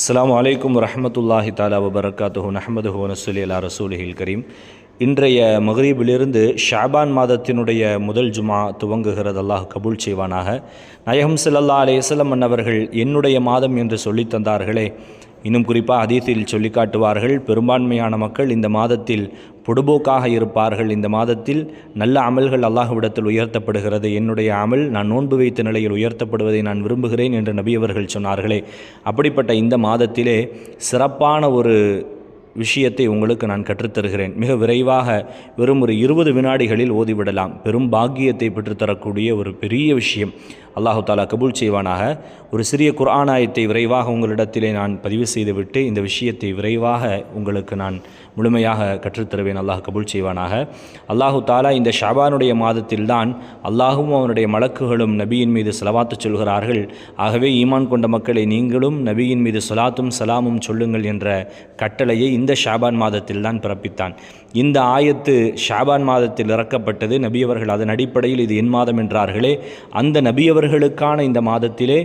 அஸ்லாம் அலைக்கும் வரஹ்மத்துல்லாஹி தாலா வபரகாத்துஹு நஹமதுஹு ஹோனசுலி அலா ரசூலிஹில் கரீம். இன்றைய மகரீபிலிருந்து ஷாபான் மாதத்தினுடைய முதல் ஜுமா துவங்குகிறது அல்லாஹ் கபூல் செய்வானாக. நயகம் சிலல்லா அலைஹி வஸல்லம் அன்னவர்கள் என்னுடைய மாதம் என்று சொல்லித் தந்தார்களே இன்னும் குறிப்பாக அதீசில் சொல்லி காட்டுவார்கள் பெரும்பான்மையான மக்கள் இந்த மாதத்தில் பொடுபோக்காக இருப்பார்கள். இந்த மாதத்தில் நல்ல அமல்கள் அல்லாஹுவிடத்தில் உயர்த்தப்படுகிறது. என்னுடைய அமல் நான் நோன்பு வைத்த நிலையில் உயர்த்தப்படுவதை நான் விரும்புகிறேன் என்று நபி அவர்கள் சொன்னார்களே. அப்படிப்பட்ட இந்த மாதத்திலே சிறப்பான ஒரு விஷயத்தை உங்களுக்கு நான் கற்றுத்தருகிறேன். மிக விரைவாக வெறும் ஒரு இருபது வினாடிகளில் ஓதிவிடலாம். பெரும் பாக்கியத்தை பெற்றுத்தரக்கூடிய ஒரு பெரிய விஷயம். அல்லாஹு தாலா கபூல் செய்வானாக. ஒரு சிறிய குர்ஆனாயத்தை விரைவாக உங்களிடத்திலே நான் பதிவு செய்துவிட்டு இந்த விஷயத்தை விரைவாக உங்களுக்கு நான் முழுமையாக கற்றுத்தருவேன். அல்லாஹ் கபூல் செய்வானாக. அல்லாஹு தாலா இந்த ஷாபானுடைய மாதத்தில்தான் அல்லாஹும் அவனுடைய மலக்குகளும் நபியின் மீது செலவாத்து சொல்கிறார்கள். ஆகவே ஈமான் கொண்ட மக்களை நீங்களும் நபியின் மீது சொலாத்தும் சலாமும் சொல்லுங்கள் என்ற கட்டளையை இந்த ஷாபான் மாதத்தில் தான் பிறப்பித்தான். இந்த ஆயத்து ஷாபான் மாதத்தில் இறக்கப்பட்டது நபியவர்கள் அதன் அடிப்படையில் இது என் மாதம் என்றார்களே. அந்த நபியவர்களுக்கான இந்த மாதத்திலே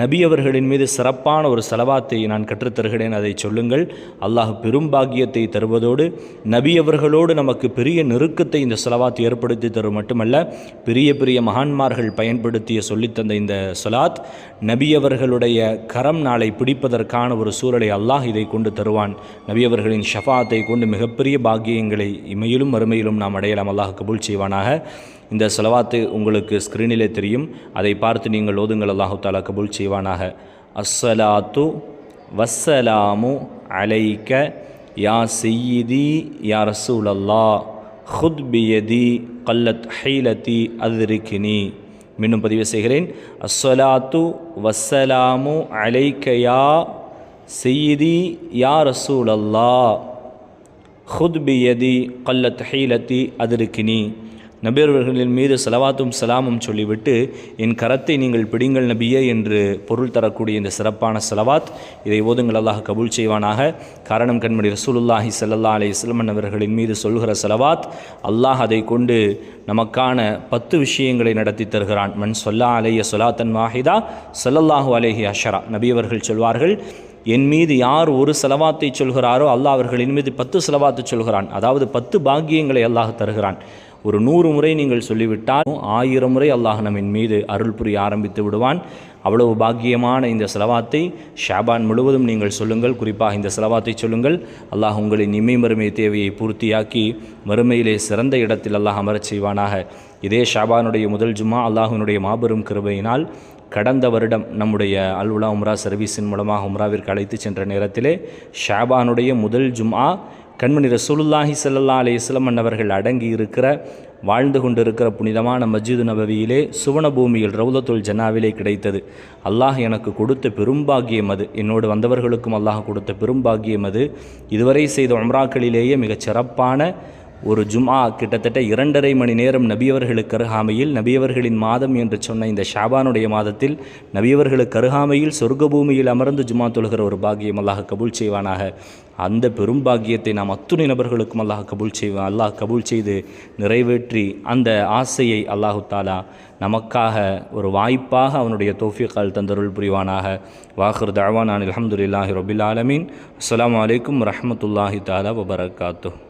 நபியவர்களின் மீது சிறப்பான ஒரு செலவாத்தை நான் கற்றுத்தருகிறேன் அதை சொல்லுங்கள். அல்லாஹ் பெரும் பாக்கியத்தை தருவதோடு நபியவர்களோடு நமக்கு பெரிய நெருக்கத்தை இந்த செலவாத் ஏற்படுத்தி தரும் மட்டுமல்ல பெரிய பெரிய மகான்மார்கள் பயன்படுத்திய சொல்லித்தந்த இந்த சொலாத் நபியவர்களுடைய கரம் நாளை பிடிப்பதற்கான ஒரு சூழலை அல்லாஹ் இதை கொண்டு தருவான். நபியவர் அவர்களின் ஷஃபாத்தை கொண்டு மிகப்பெரிய பாக்கியங்களை இமையிலும் மறுமையிலும் நாம் அடையலாம். அல்லாஹ் கபூல் செய்வானாக. இந்த செலவாத்து உங்களுக்கு ஸ்க்ரீனிலே தெரியும். அதை பார்த்து நீங்கள் ஓதுங்கள். அல்லாஹு தாலா கபூல் செய்வானாக. அஸ்ஸலாத்து வஸ்ஸலாமு அலைக்க யா செய்யிதி யா ரசூலல்லா ஹுத் பியதி கல்லத் ஹைலதி அதிரிக்கினி மீண்டும் பதிவு செய்கிறேன். அஸ்ஸலாத்து வஸ்ஸலாமு அலைக்கயா செய்தி யா ரசூலல்லா ஹுத் ஹுத்பியதி கல்லத் ஹீலத்தி அதிருக்கினி நபியவர்களின் மீது செலவாத்தும் சலாமும் சொல்லிவிட்டு என் கரத்தை நீங்கள் பிடிங்கள் நபியே என்று பொருள் தரக்கூடிய இந்த சிறப்பான செலவாத் இதை ஓதுங்கள் அல்லாஹ் கபூல் செய்வானாக. காரணம் கண்மணி ரசூலுல்லாஹி சல்லா அலி இஸ்லமன் அவர்களின் மீது சொல்கிற செலவாத் அல்லாஹ் அதை கொண்டு நமக்கான பத்து விஷயங்களை நடத்தி தருகிறான். மண் சொல்லா அலைய சொலாத்தன் வாஹிதா சல்லல்லாஹு அலேஹி அஷரா. நபியவர்கள் சொல்வார்கள் என் மீது யார் ஒரு செலவாத்தை சொல்கிறாரோ அல்லாஹ் அவர்களின் மீது பத்து செலவாத்து சொல்கிறான். அதாவது பத்து பாக்கியங்களை அல்லாஹ் தருகிறான். ஒரு நூறு முறை நீங்கள் சொல்லிவிட்டால் ஆயிரம் முறை அல்லாஹ் நம்மின் மீது அருள் புரிய ஆரம்பித்து விடுவான். அவ்வளவு பாக்கியமான இந்த செலவாத்தை ஷாபான் முழுவதும் நீங்கள் சொல்லுங்கள். குறிப்பாக இந்த செலவாத்தை சொல்லுங்கள். அல்லாஹ் உங்களின் இமை மறுமை தேவையை பூர்த்தியாக்கி மறுமையிலே சிறந்த இடத்தில் அல்லாஹ் அமரச் செய்வானாக. இதே ஷாபானுடைய முதல் ஜும்மா அல்லாஹினுடைய மாபெரும் கிருபையினால் கடந்த வருடம் நம்முடைய அல் உலா உம்ரா சர்வீஸின் மூலமாக உம்ராவிற்கு அழைத்து சென்ற நேரத்திலே ஷாபானுடைய முதல் ஜும்ஆ கண்மணி ரசூலுல்லாஹி சல்லா அலையம் அவர்கள் அடங்கி இருக்கிற வாழ்ந்து கொண்டிருக்கிற புனிதமான மஸ்ஜிது நபவியிலே சுவன பூமியில் ரவுலத்துல் ஜனாவிலே கிடைத்தது. அல்லாஹ் எனக்கு கொடுத்த பெரும்பாகியம் அது. என்னோடு வந்தவர்களுக்கும் அல்லாஹ் கொடுத்த பெரும்பாகியம் அது. இதுவரை செய்த உம்ராக்களிலேயே மிகச் சிறப்பான ஒரு ஜும்ஆ கிட்டத்தட்ட இரண்டரை மணி நேரம் நபியவர்களுக்கு அருகாமையில் நபியவர்களின் மாதம் என்று சொன்ன இந்த ஷாபானுடைய மாதத்தில் நபியவர்களுக்கு அருகாமையில் சொர்க்க பூமியில் அமர்ந்து ஜும்மா தொழுகிற ஒரு பாக்கியம் அல்லாஹ் கபூல் செய்வானாக. அந்த பெரும் பாக்கியத்தை நாம் அத்துணை நபர்களுக்கும் அல்லாஹ் கபூல் செய்வான் அல்லாஹ் கபூல் செய்து நிறைவேற்றி அந்த ஆசையை அல்லாஹு தாலா நமக்காக ஒரு வாய்ப்பாக அவனுடைய தோஃபிகால் தந்தருள் புரிவானாக. வாஹர் தாவான் அலமதுல்லாஹி ரபில் ஆலமீன். அஸ்லாம் வலைக்கம் ரஹமத்துல்லாஹி தாலா வபரகாத்து